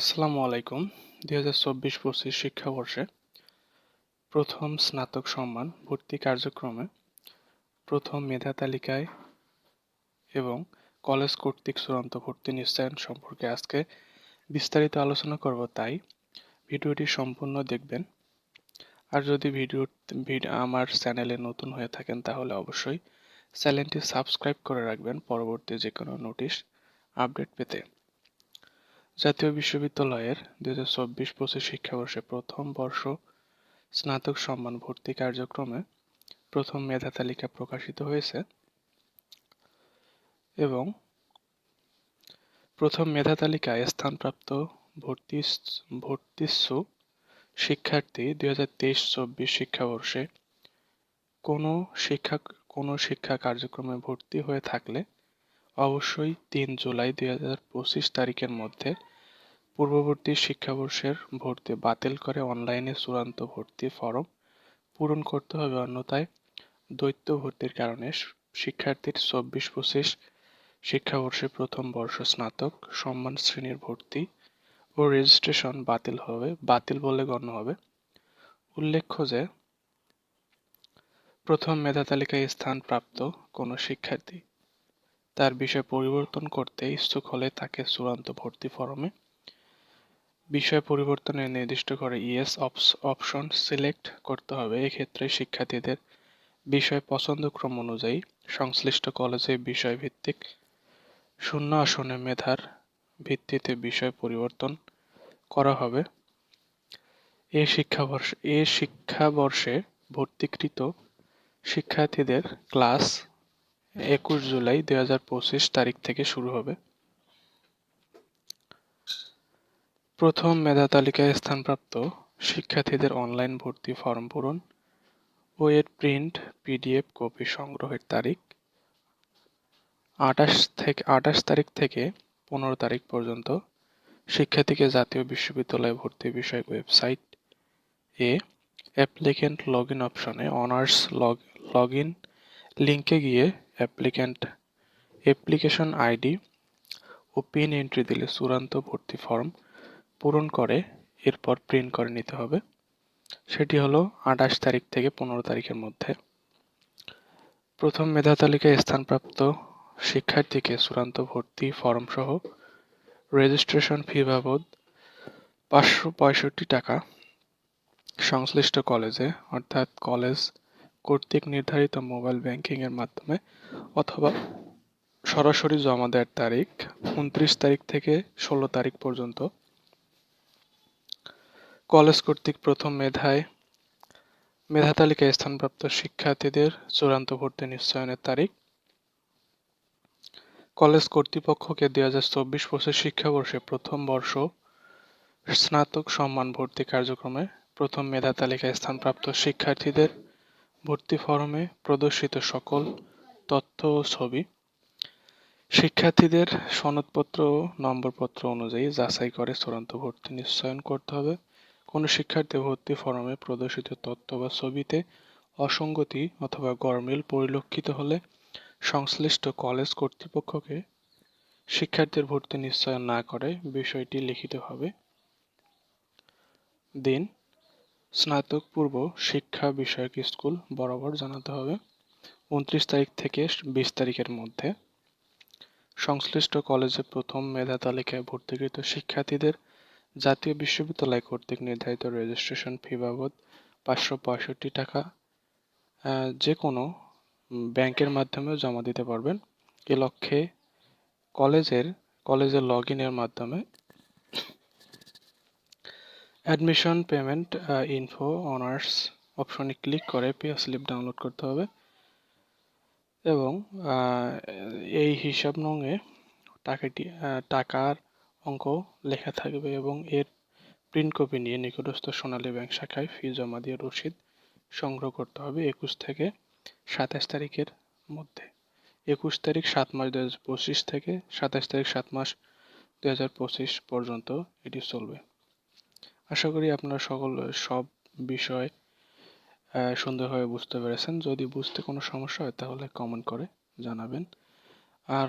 আসসালামু আলাইকুম, দুই হাজার চব্বিশ পঁচিশ শিক্ষাবর্ষে প্রথম স্নাতক সম্মান ভর্তি কার্যক্রমে প্রথম মেধা তালিকায় এবং কলেজ কর্তৃক চূড়ান্ত ভর্তি নিশ্চয়ন সম্পর্কে আজকে বিস্তারিত আলোচনা করব, তাই ভিডিওটি সম্পূর্ণ দেখবেন। আর যদি ভিডিও আমার চ্যানেলে নতুন হয়ে থাকেন, তাহলে অবশ্যই চ্যানেলটি সাবস্ক্রাইব করে রাখবেন। পরবর্তী যে কোনো নোটিশ আপডেট পেতে। জাতীয় বিশ্ববিদ্যালয়ের দুই হাজার চব্বিশ পঁচিশ শিক্ষাবর্ষে প্রথম বর্ষ স্নাতক সম্মান ভর্তি কার্যক্রমে প্রথম মেধা তালিকা প্রকাশিত হয়েছে এবং প্রথম মেধা তালিকায় স্থানপ্রাপ্ত ভর্তি ভর্তিচ্ছু শিক্ষার্থী দুই হাজার তেইশ চব্বিশ শিক্ষাবর্ষে কোনো শিক্ষা কোনো শিক্ষা কার্যক্রমে ভর্তি হয়ে থাকলে অবশ্যই তিন জুলাই দুই হাজার পঁচিশ তারিখের মধ্যে পূর্ববর্তী শিক্ষাবর্ষের ভর্তি বাতিল করে অনলাইনে চূড়ান্ত ভর্তি ফরম পূরণ করতে হবে। অন্যথায় দ্বৈত ভর্তির কারণে শিক্ষার্থীর চব্বিশ পঁচিশ শিক্ষাবর্ষে প্রথম বর্ষ স্নাতক সম্মান শ্রেণির ভর্তি ও রেজিস্ট্রেশন বাতিল হবে, বাতিল বলে গণ্য হবে। উল্লেখ্য যে, প্রথম মেধা তালিকায় স্থানপ্রাপ্ত কোনো শিক্ষার্থী তার বিষয় পরিবর্তন করতে ইচ্ছুক হলে তাকে চূড়ান্ত ভর্তি ফরমে। বিষয় পরিবর্তনের নির্দিষ্ট করে ইয়েস অপশন সিলেক্ট করতে হবে। এক্ষেত্রে শিক্ষার্থীদের বিষয় পছন্দক্রম অনুযায়ী সংশ্লিষ্ট কলেজে বিষয় ভিত্তিক শূন্য আসনে মেধার ভিত্তিতে বিষয় পরিবর্তন করা হবে। এ শিক্ষাবর্ষ, এ শিক্ষাবর্ষে ভর্তিকৃত শিক্ষার্থীদের ক্লাস একুশ জুলাই দুই হাজার পঁচিশ তারিখ থেকে শুরু হবে। প্রথম মেধা তালিকায় স্থানপ্রাপ্ত শিক্ষার্থীদের অনলাইন ভর্তি ফর্ম পূরণ ও এর প্রিন্ট, পিডিএফ, কপি সংগ্রহের তারিখ আঠাশ থেকে, আঠাশ তারিখ থেকে পনেরো তারিখ পর্যন্ত শিক্ষার্থীকে জাতীয় বিশ্ববিদ্যালয়ে ভর্তি বিষয়ক ওয়েবসাইট এ অ্যাপ্লিকেন্ট লগ ইন অপশনে অনার্স লগ লগ ইন লিঙ্কে গিয়ে অ্যাপ্লিক্যান্ট অ্যাপ্লিকেশন আইডি ও পিন এন্ট্রি দিলে চূড়ান্ত ভর্তি ফর্ম পূরণ করে, এরপর প্রিন্ট করে নিতে হবে। সেটি হলো আঠাশ তারিখ থেকে পনেরো তারিখের মধ্যে। প্রথম মেধা তালিকায় স্থানপ্রাপ্ত শিক্ষার্থীকে চূড়ান্ত ভর্তি ফর্ম সহ রেজিস্ট্রেশন ফি বাবদ পাঁচশো পঁয়ষট্টি টাকা সংশ্লিষ্ট কলেজে অর্থাৎ কলেজ কর্তৃক নির্ধারিত মোবাইল ব্যাংকিংয়ের মাধ্যমে অথবা সরাসরি জমা দেওয়ার তারিখ উনত্রিশ তারিখ থেকে ষোলো তারিখ পর্যন্ত। কলেজ কর্তৃক প্রথম মেধায় মেধা তালিকায় স্থানপ্রাপ্ত শিক্ষার্থীদের চূড়ান্ত ভর্তি নিশ্চয়নের তারিখ। কলেজ কর্তৃপক্ষকে দুই হাজার চব্বিশ পঁচিশ শিক্ষাবর্ষে প্রথম বর্ষ স্নাতক সম্মান ভর্তি কার্যক্রমে প্রথম মেধা তালিকায় স্থানপ্রাপ্ত শিক্ষার্থীদের ভর্তি ফরমে প্রদর্শিত সকল তথ্য ও ছবি শিক্ষার্থীদের সনদপত্র ও নম্বরপত্র অনুযায়ী যাচাই করে চূড়ান্ত ভর্তি নিশ্চয়ন করতে হবে। কোনো শিক্ষার্থী ভর্তি ফরমে প্রদর্শিত তথ্য বা ছবিতে অসঙ্গতি অথবা গরমিল পরিলক্ষিত হলে সংশ্লিষ্ট কলেজ কর্তৃপক্ষকে শিক্ষার্থীর ভর্তি নিশ্চয়ন না করে বিষয়টি লিখিতভাবে। দিন স্নাতক পূর্ব শিক্ষা বিষয়ক স্কুল বরাবর জানাতে হবে। উনত্রিশ তারিখ থেকে বিশ তারিখের মধ্যে সংশ্লিষ্ট কলেজে প্রথম মেধা তালিকায় ভর্তিকৃত শিক্ষার্থীদের জাতীয় বিশ্ববিদ্যালয় কর্তৃক নির্ধারিত রেজিস্ট্রেশন ফি বাবদ পাঁচশো পঁয়ষট্টি টাকা যে কোনো ব্যাংকের মাধ্যমেও জমা দিতে পারবেন। এ লক্ষ্যে কলেজের কলেজের লগ ইনের মাধ্যমে অ্যাডমিশন পেমেন্ট ইনফো অনার্স অপশনে ক্লিক করে পে স্লিপ ডাউনলোড করতে হবে। এবং এই হিসাব নঙে টাকাটি টাকার অঙ্ক লেখা থাকবে এবং এর প্রিন্ট কপি নিয়ে নিকটস্থ সোনালী ব্যাংক শাখায় ফি জমা দিয়ে রসিদ সংগ্রহ করতে হবে একুশ থেকে সাতাশ তারিখের মধ্যে। একুশ তারিখ সাত মাস দু পঁচিশ থেকে সাতাশ তারিখ সাত মাস দু পঁচিশ পর্যন্ত এটি চলবে। আশা করি আপনারা সকল সব বিষয় সুন্দরভাবে বুঝতে পেরেছেন। যদি বুঝতে কোনো সমস্যা হয় তাহলে কমেন্ট করে জানাবেন। আর